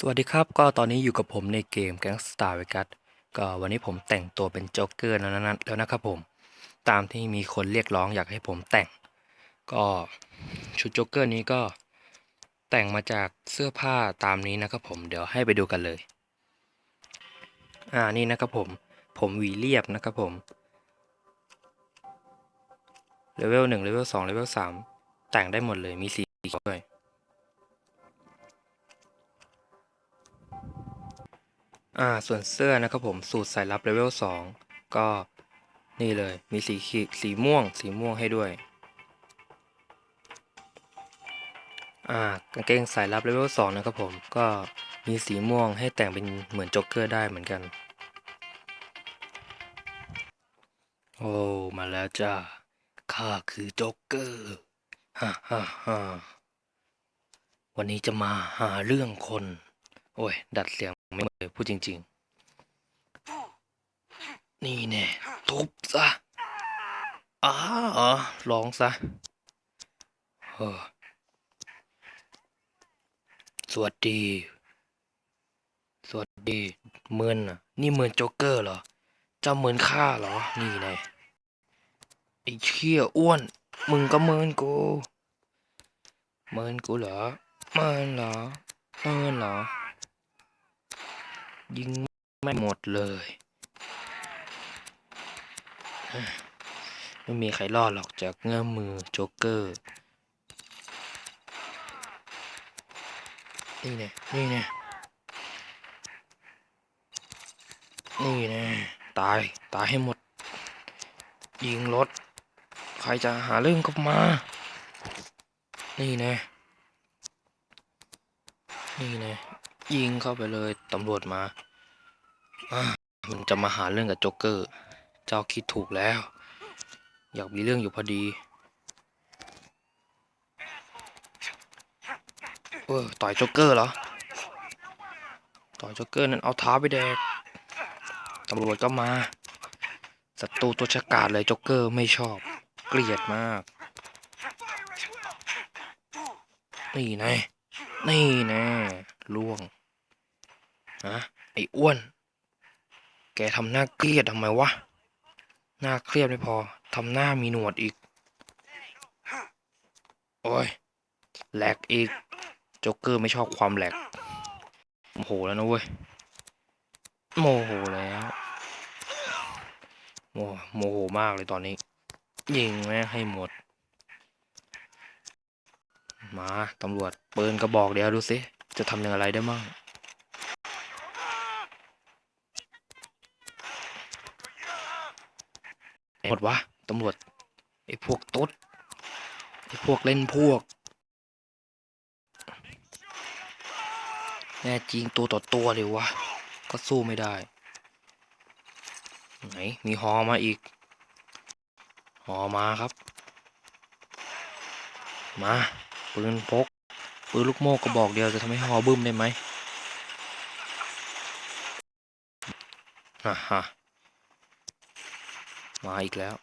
สวัสดีครับก็ตอนนี้อยู่กับผมในเกม Gangstar Vegas ก็วันนี้ผมแต่งตัวเป็นโจ๊กเกอร์แล้วนะแล้วนะครับผม ตามที่มีคนเรียกร้องอยากให้ผมแต่ง ก็ชุดโจ๊กเกอร์นี้ก็แต่งมาจากเสื้อผ้าตามนี้นะครับผมเดี๋ยวให้ไปดูกันเลย อ่านี่นะครับผม ผมหวีเรียบนะครับผมเลเวลหนึ่งเลเวลสองเลเวลสามแต่งได้หมดเลยมีสีด้วย อ่าส่วนเสื้อนะครับผมสูตรสายลับเลเวล2ก็นี่เลยมีสีขีสีม่วง สีม่วงให้ด้วยอ่ากางเกงสายลับเลเวล2นะครับผมก็มีสีม่วงให้แต่งเป็นเหมือนโจ๊กเกอร์ได้เหมือนกัน โอ้มาแล้วจ้าข้าคือโจ๊กเกอร์ฮ่าฮ่าฮ่าวันนี้จะมาหาเรื่องคน โอ้ย ดัดเสียง ไม่หมดเลยพูดจริง ๆ นี่แน่ทุบซะอ้าร้องซะเออสวัสดี สวัสดีเมินอะนี่เมินโจ๊กเกอร์เหรอจ้าเมินข้าเหรอ นี่แน่ไอ้เชี่ยอ้วน มึงก็เมินกู เมินกูเหรอ เมินเหรอ เมินเหรอ ยิงไม่หมดเลย ไม่มีใครรอดหรอกจากเงื้อมมือโจ๊กเกอร์ นี่เนี่ยนี่เนี่ยนี่เนี่ยตาย ตายให้หมด ยิงรถ ใครจะหาเรื่องก็มา นี่แน่นี่แน่ ยิงเข้าไปเลยตำรวจมามันจะมาหาเรื่องกับโจ๊กเกอร์ เจ้าคิดถูกแล้ว อยากมีเรื่องอยู่พอดีเออต่อยโจ๊กเกอร์เหรอ ต่อยโจ๊กเกอร์นั้นเอาเท้าไปแดกตำรวจก็มาศัตรูตัวฉกาจเลยโจ๊กเกอร์ไม่ชอบ เกลียดมาก นี่ไงนี่แน่ล่วง ฮะไอ้อ้วน แกทำหน้าเครียดทำไมวะ หน้าเครียดไม่พอทำหน้ามีหนวดอีก โอ้ยแหลกอีกโจ๊กเกอร์ไม่ชอบความแหลกโมโหแล้วนะเว้ย โมโหแล้ว โมโมโหมากเลยตอนนี้ ยิงแม่ให้หมด มาตำรวจปืนกระบอกเดียวดูสิ จะทำอย่างไรได้มั่ง หมดวะตำรวจไอ้พวกตุ๊ดไอ้พวกเล่นพวกแน่จริงตัวต่อตัวเลยวะ ก็สู้ไม่ได้ ไหน มีฮอมาอีกฮอมาครับ มาปืนพกปืนลูกโม่กระบอกเดียวจะทำให้ฮอบึ้มได้ไหมฮ่าฮ่า มาอีกแล้ว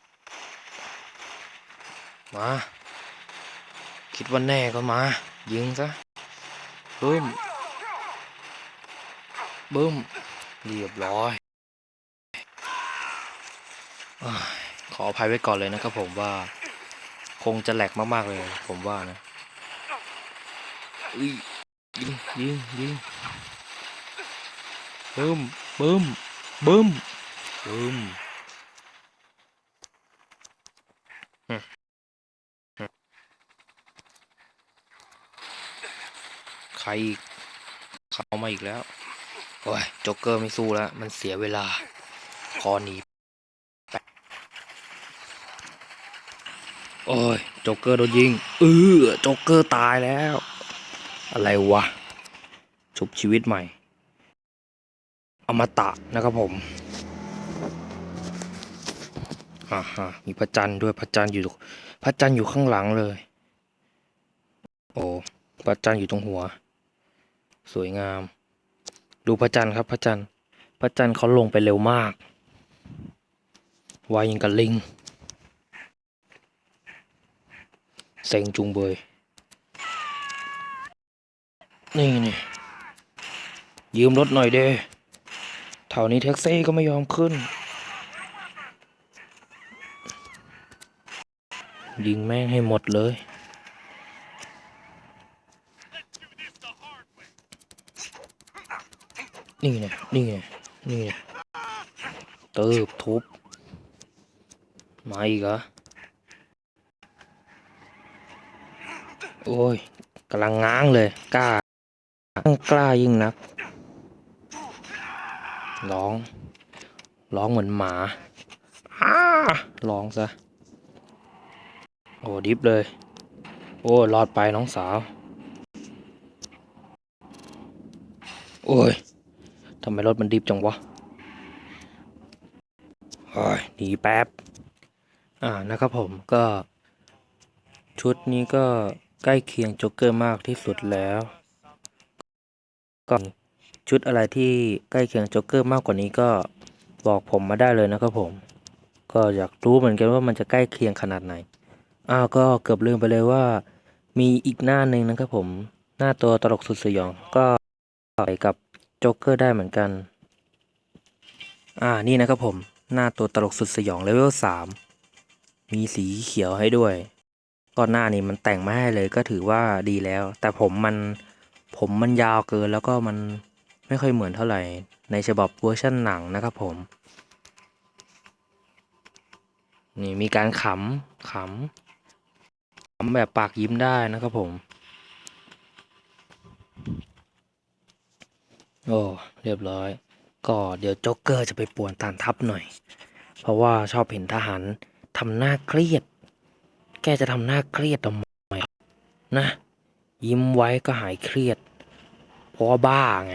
มา คิดว่าแน่ก็มา ยิงซะบึ้มบึ้มเรียบร้อยอขออภัยไว้ก่อนเลยนะครับผมว่า คงจะแหลกมาก ๆ เลย ผมว่านะอุ้ยยิงยิงยิงบึ้มบึ้มบึ้มบึ้มฮึฮึใครเข้ามาอีกแล้ว โอ้ยจ๊กเกอร์ไม่สู้แล้ว มันเสียเวลา คอหนีโอ้ยจ๊กเกอร์โดนยิง เออจ๊กเกอร์ตายแล้ว อะไรวะ ชุบชีวิตใหม่ อมตะนะครับผมอ่าฮะมีพระจันทร์ด้วยพระจันทร์อยู่ พระจันทร์อยู่ข้างหลังเลย โอ้พระจันทร์อยู่ตรงหัว สวยงาม ดูพระจันทร์ครับพระจันทร์พระจันทร์เขาลงไปเร็วมากไวยิงกับลิงเซ็งจุงเบย นี่นี่ยืมรถหน่อยเด้แถวนี้แท็กซี่ก็ไม่ยอมขึ้น ยิงแม่งให้หมดเลย นี่ไงนี่ไงนี่ไงเติบทุบมาอีกเหรอโอ้ยกำลังง้างเลย กล้ากล้ายิ่งนัก ร้อง ร้องเหมือนหมาอ้าร้องซะ โอ้ดิฟเลย โอ้รอดไปน้องสาว โอ้ย ทำไมรถมันดิฟจังวะโอ้ยหนีแป๊บ อ่า นะครับผมก็ ชุดนี้ก็ใกล้เคียงโจ๊กเกอร์มากที่สุดแล้ว ก็ชุดอะไรที่ใกล้เคียงโจ๊กเกอร์มากกว่านี้ก็บอกผมมาได้เลยนะครับผม ก็อยากรู้เหมือนกันว่ามันจะใกล้เคียงขนาดไหน อ้าวก็เกือบลืมไปเลยว่า มีอีกหน้าหนึ่งนะครับผม หน้าตัวตลกสุดสยองก็ใส่กับ จ๊กเกอร์ได้เหมือนกัน อ่า นี่นะครับผม หน้าตัวตลกสุดสยองเลเวลสามมีสีเขียวให้ด้วยก่อนหน้านี้มันแต่งมาให้เลยก็ถือว่าดีแล้ว แต่ผมมันผมมันยาวเกินแล้วก็มันไม่ค่อยเหมือนเท่าไหร่ ในฉบับเวอร์ชันหนังนะครับผม นี่มีการขำขำขำแบบปากยิ้มได้นะครับผม โอ้เรียบร้อย ก็เดี๋ยวโจ๊กเกอร์จะไปป่วนตานทัพหน่อย เพราะว่าชอบเห็นทหารทำหน้าเครียด แกจะทำหน้าเครียดทำไมนะ ยิ้มไว้ก็หายเครียด เพราะว่าบ้าไง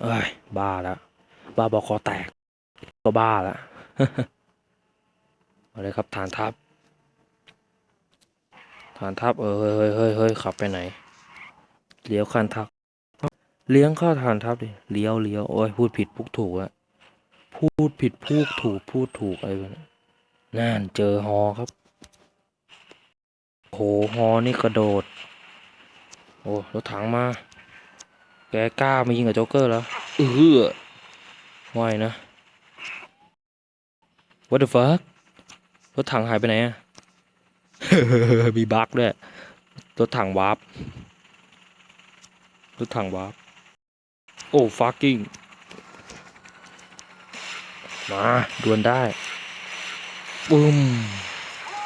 เอ้ยบ้าแล้วบ้าบอคอแตก ก็บ้าแล้วมาเลยครับฐานทัพฐานทัพเออเฮ้ยเฮ้ยเฮ้ยขับไปไหนเลี้ยวคันทัพ เลี้ยงข้าฐานทัพดิเลี้ยวเลี้ยวโอ้ยพูดผิดพูดถูกอะพูดผิดพูดถูกพูดถูกอะไรแบบนี้นั่นเจอฮอครับโหฮอนี่กระโดด โอ้รถถังมา แกกล้ามายิงกับโจ๊กเกอร์แล้วเออไหวนะ What the fuck รถถังหายไปไหนอะมีบั๊กด้วย รถถังวาร์ปรถถังวาร์ป โอ้ fucking มาดวลได้ปึ้ม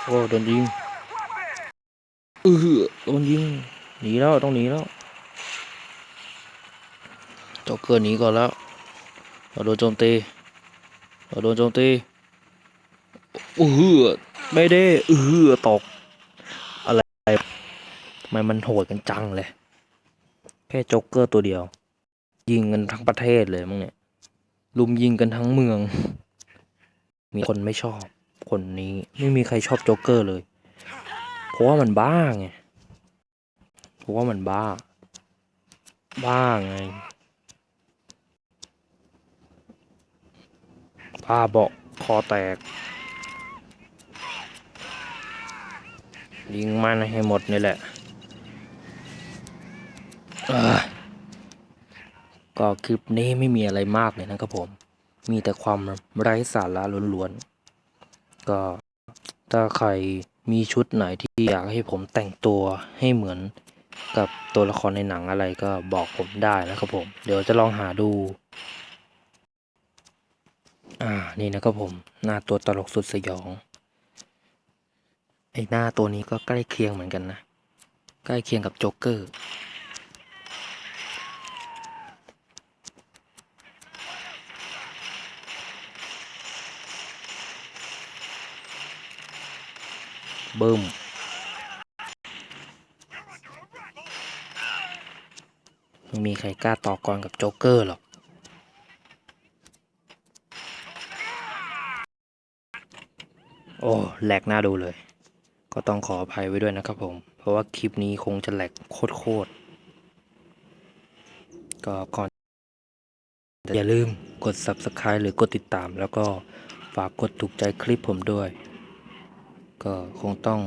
โอ้โดนยิงเออโดนยิงหนีแล้วต้องหนีแล้วจ็อกเกอร์หนีก่อนแล้วเราโดนโจมตีเราโดนโจมตีเออไม่ได้เออตกอะไรทำไมมันโหดกันจังเลย แค่โจ็อกเกอร์ตัวเดียว ยิงกันทั้งประเทศเลยมั้งเนี่ยลุมยิงกันทั้งเมือง มีคนไม่ชอบ คนนี้ไม่มีใครชอบโจ๊กเกอร์เลย เพราะว่ามันบ้าไงเพราะว่ามันบ้า บ้าไงบ้าเบาะคอแตก ยิงมันให้หมดนี่แหละ ก็คลิปนี้ไม่มีอะไรมากเลยนะครับผม มีแต่ความไร้สาระล้วนๆ ก็ถ้าใครมีชุดไหนที่อยากให้ผมแต่งตัวให้เหมือนกับตัวละครในหนังอะไรก็บอกผมได้นะครับผม เดี๋ยวจะลองหาดู อ่า นี่นะครับผม หน้าตัวตลกสุดสยอง ไอหน้าตัวนี้ก็ใกล้เคียงเหมือนกันนะ ใกล้เคียงกับโจ๊กเกอร์ บึ้มไม่มีใครกล้าต่อกรกับโจ๊กเกอร์หรอก โอ้แหลกหน้าดูเลย ก็ต้องขออภัยไว้ด้วยนะครับผม เพราะว่าคลิปนี้คงจะแหลกโคตรๆก็ก่อนอย่าลืมกด Subscribe หรือกดติดตาม แล้วก็ฝากกดถูกใจคลิปผมด้วย ก็คงต้อง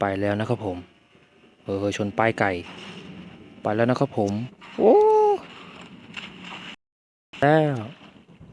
ไปแล้วนะครับผม เออชนป้ายไก่ ไปแล้วนะครับผม โอ้แล้ว